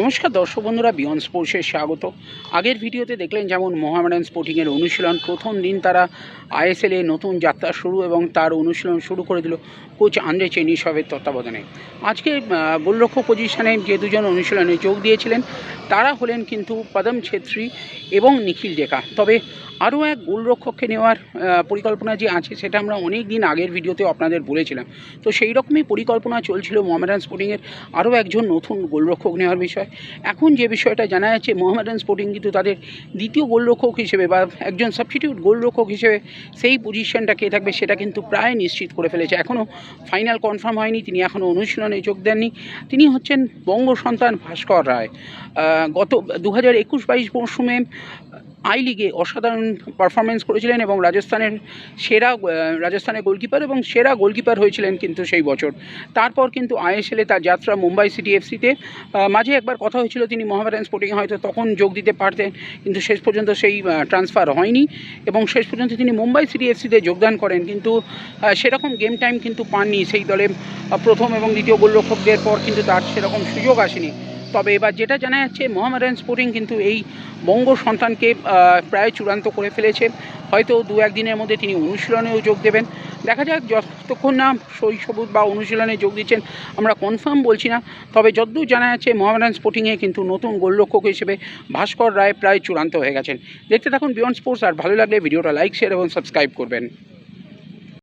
নমস্কার দর্শক বন্ধুরা বিয়ন্ড স্পোর্টসে স্বাগত। আগের ভিডিওতে দেখলেন যেমন মোহামেডান স্পোর্টিংয়ের অনুশীলন, প্রথম দিন তারা আইএসএলে নতুন যাত্রা শুরু এবং তার অনুশীলন শুরু করে দিল কোচ আন্দ্রে চেনিসবের তত্ত্বাবধানে। আজকে গোলরক্ষক পজিশনে যে দুজন অনুশীলনে যোগ দিয়েছিলেন, তারা হলেন কিন্তু পদম ছেত্রী এবং নিখিল ডেকা। তবে আরও এক গোলরক্ষককে নেওয়ার পরিকল্পনা যে আছে, সেটা আমরা অনেক দিন আগের ভিডিওতে আপনাদের বলেছিলাম। তো সেই রকমই পরিকল্পনা চলছিল মোহামেডান স্পোর্টিংয়ের আরও একজন নতুন গোলরক্ষক নেওয়ার বিষয়। এখন যে বিষয়টা জানা যাচ্ছে, মোহামেডান স্পোর্টিং কিন্তু তাদের দ্বিতীয় গোলরক্ষক হিসেবে বা একজন সাবস্টিটিউট গোলরক্ষক হিসেবে সেই পজিশনটা কে থাকবে সেটা কিন্তু প্রায় নিশ্চিত করে ফেলেছে। এখনও ফাইনাল কনফার্ম হয়নি, তিনি এখনও অনুশীলনে যোগ দেননি। তিনি হচ্ছেন বঙ্গ সন্তান ভাস্কর রায়। গত দু হাজার একুশ বাইশ মরশুমে আই লিগে অসাধারণ পারফরমেন্স করেছিলেন এবং রাজস্থানের সেরা রাজস্থানের গোলকিপার এবং সেরা গোলকিপার হয়েছিলেন কিন্তু সেই বছর। তারপর কিন্তু আইএসএলে তার যাত্রা মুম্বাই সিটি এফসিতে মাঝে একবার কথা হয়েছিল তিনি মোহামেডান স্পোর্টিংয়ে হয়তো তখন যোগ দিতে পারতেন, কিন্তু শেষ পর্যন্ত সেই ট্রান্সফার হয়নি এবং শেষ পর্যন্ত তিনি মুম্বাই সিটি এফসিতে যোগদান করেন, কিন্তু সেরকম গেম টাইম কিন্তু পাননি সেই দলে প্রথম এবং দ্বিতীয় গোলরক্ষকদের পর কিন্তু তার সেরকম সুযোগ আসেনি। তবে এবার যেটা জানা যাচ্ছে মোহামেডান স্পোর্টিং কিন্তু এই বঙ্গ সন্তানকে প্রায় চূড়ান্ত করে ফেলেছে। হয়তো দু একদিনের মধ্যে তিনি অনুশীলনেও যোগ দেবেন। দেখা যাক যতক্ষণ না সই সবুজ বা অনুশীলনে যোগ দিচ্ছেন, আমরা কনফার্ম বলছি না। তবে যদ্দূর জানা যাচ্ছে, মোহামেডান স্পোর্টিংয়ে কিন্তু নতুন গোলরক্ষক হিসেবে ভাস্কর রায় প্রায় চূড়ান্ত হয়ে গেছেন। দেখতে থাকুন বিয়ন্ড স্পোর্টস আর ভালো লাগলে ভিডিওটা লাইক শেয়ার এবং সাবস্ক্রাইব করবেন।